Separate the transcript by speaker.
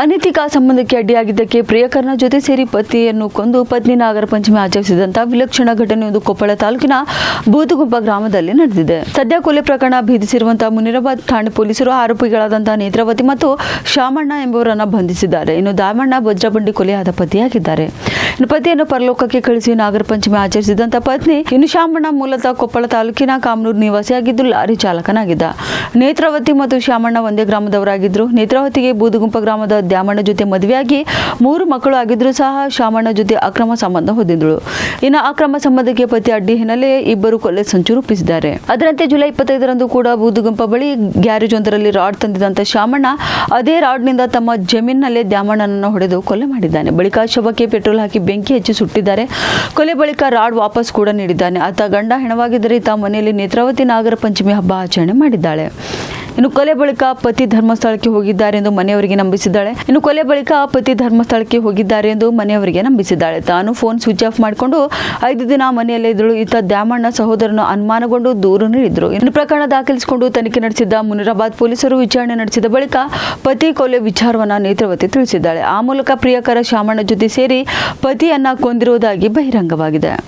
Speaker 1: ಅನೈತಿಕ ಸಂಬಂಧಕ್ಕೆ ಅಡ್ಡಿಯಾಗಿದ್ದಕ್ಕೆ ಪ್ರಿಯಕರನ ಜೊತೆ ಸೇರಿ ಪತಿಯನ್ನು ಕೊಂದು ಪತ್ನಿ ನಾಗರ ಪಂಚಮಿ ಆಚರಿಸಿದಂತಹ ವಿಲಕ್ಷಣ ಘಟನೆಯೊಂದು ಕೊಪ್ಪಳ ತಾಲೂಕಿನ ಬೂದುಗುಂಪ ಗ್ರಾಮದಲ್ಲಿ ನಡೆದಿದೆ. ಸದ್ಯ ಕೊಲೆ ಪ್ರಕರಣ ಭೇದಿಸಿರುವಂತಹ ಮುನಿರಾಬಾದ್ ಠಾಣೆ ಪೊಲೀಸರು ಆರೋಪಿಗಳಾದಂತಹ ನೇತ್ರಾವತಿ ಮತ್ತು ಶಾಮಣ್ಣ ಎಂಬುವರನ್ನು ಬಂಧಿಸಿದ್ದಾರೆ. ಇನ್ನು ದಾಮಣ್ಣ ವಜ್ರಬಂಡಿ ಕೊಲೆಯಾದ ಪತಿಯಾಗಿದ್ದಾರೆ. ಇನ್ನು ಪತಿಯನ್ನು ಪರಲೋಕಕ್ಕೆ ಕಳಿಸಿ ನಾಗರ ಪಂಚಮಿ ಆಚರಿಸಿದಂತಹ ಪತ್ನಿ ಇನ್ನು ಶಾಮಣ್ಣ ಮೂಲತಃ ಕೊಪ್ಪಳ ತಾಲೂಕಿನ ಕಾಮನೂರು ನಿವಾಸಿಯಾಗಿದ್ದು ಲಾರಿ ಚಾಲಕನಾಗಿದ್ದ. ನೇತ್ರಾವತಿ ಮತ್ತು ಶಾಮಣ್ಣ ಒಂದೇ ಗ್ರಾಮದವರಾಗಿದ್ದರು ನೇತ್ರಾವತಿಗೆ ಬೂದುಗುಂಪ ಗ್ರಾಮದ ದ್ಯಾಮಣ್ಣ ಜೊತೆ ಮದುವೆಯಾಗಿ ಮೂರು ಮಕ್ಕಳು ಆಗಿದ್ರೂ ಸಹ ಶಾಮಣ್ಣ ಜೊತೆ ಅಕ್ರಮ ಸಂಬಂಧ ಹೊಂದಿದ್ದಳು ಇನ್ನು ಅಕ್ರಮ ಸಂಬಂಧಕ್ಕೆ ಪತಿ ಅಡ್ಡಿ ಹಿನ್ನೆಲೆ ಇಬ್ಬರು ಕೊಲೆ ಸಂಚು ರೂಪಿಸಿದ್ದಾರೆ. ಅದರಂತೆ ಜುಲೈ ಇಪ್ಪತ್ತೈದರಂದು ಕೂಡ ಬೂದುಗುಂಪ ಬಳಿ ಗ್ಯಾರೇಜ್ ಒಂದರಲ್ಲಿ ರಾಡ್ ತಂದಿದ್ದಂತ ಶಾಮಣ್ಣ ಅದೇ ರಾಡ್ನಿಂದ ತಮ್ಮ ಜಮೀನಿನಲ್ಲೇ ದ್ಯಾಮಣ್ಣನನ್ನು ಹೊಡೆದು ಕೊಲೆ ಮಾಡಿದ್ದಾನೆ. ಬಳಿಕ ಶವಕ್ಕೆ ಪೆಟ್ರೋಲ್ ಹಾಕಿ ಬೆಂಕಿ ಹಚ್ಚಿ ಸುಟ್ಟಿದ್ದಾರೆ. ಕೊಲೆ ಬಳಿಕ ರಾಡ್ ವಾಪಸ್ ಕೂಡ ನೀಡಿದ್ದಾನೆ. ಆತ ಗಂಡ ಹೆಣವಾಗಿದ್ದರೆ ಈತ ಮನೆಯಲ್ಲಿ ನೇತ್ರಾವತಿ ನಾಗರ ಪಂಚಮಿ ಹಬ್ಬ ಆಚರಣೆ ಮಾಡಿದ್ದಾಳೆ. ಇನ್ನು ಕೊಲೆ ಬಳಿಕ ಪತಿ ಧರ್ಮಸ್ಥಳಕ್ಕೆ ಹೋಗಿದ್ದಾರೆ ಎಂದು ಮನೆಯವರಿಗೆ ನಂಬಿಸಿದ್ದಾಳೆ. ಇನ್ನು ಕೊಲೆ ಬಳಿಕ ಪತಿ ಧರ್ಮಸ್ಥಳಕ್ಕೆ ಹೋಗಿದ್ದಾರೆ ಎಂದು ಮನೆಯವರಿಗೆ ನಂಬಿಸಿದ್ದಾಳೆ. ತಾನು ಫೋನ್ ಸ್ವಿಚ್ ಆಫ್ ಮಾಡಿಕೊಂಡು ಐದು ದಿನ ಮನೆಯಲ್ಲೇ ಇದ್ದಳು. ಈತ ದ್ಯಾಮಣ್ಣ ಸಹೋದರನು ಅನುಮಾನಗೊಂಡು ದೂರು ನೀಡಿದ್ರು ಇನ್ನು ಪ್ರಕರಣ ದಾಖಲಿಸಿಕೊಂಡು ತನಿಖೆ ನಡೆಸಿದ್ದ ಮುನಿರಾಬಾದ್ ಪೊಲೀಸರು ವಿಚಾರಣೆ ನಡೆಸಿದ ಬಳಿಕ ಪತಿ ಕೊಲೆ ವಿಚಾರವನ್ನ ನೇತ್ರವತಿ ತಿಳಿಸಿದ್ದಾಳೆ. ಆ ಮೂಲಕ ಪ್ರಿಯಕರ ಶಾಮಣ್ಣ ಜೊತೆ ಸೇರಿ ಪತಿಯನ್ನ ಕೊಂದಿರುವುದಾಗಿ ಬಹಿರಂಗವಾಗಿದೆ.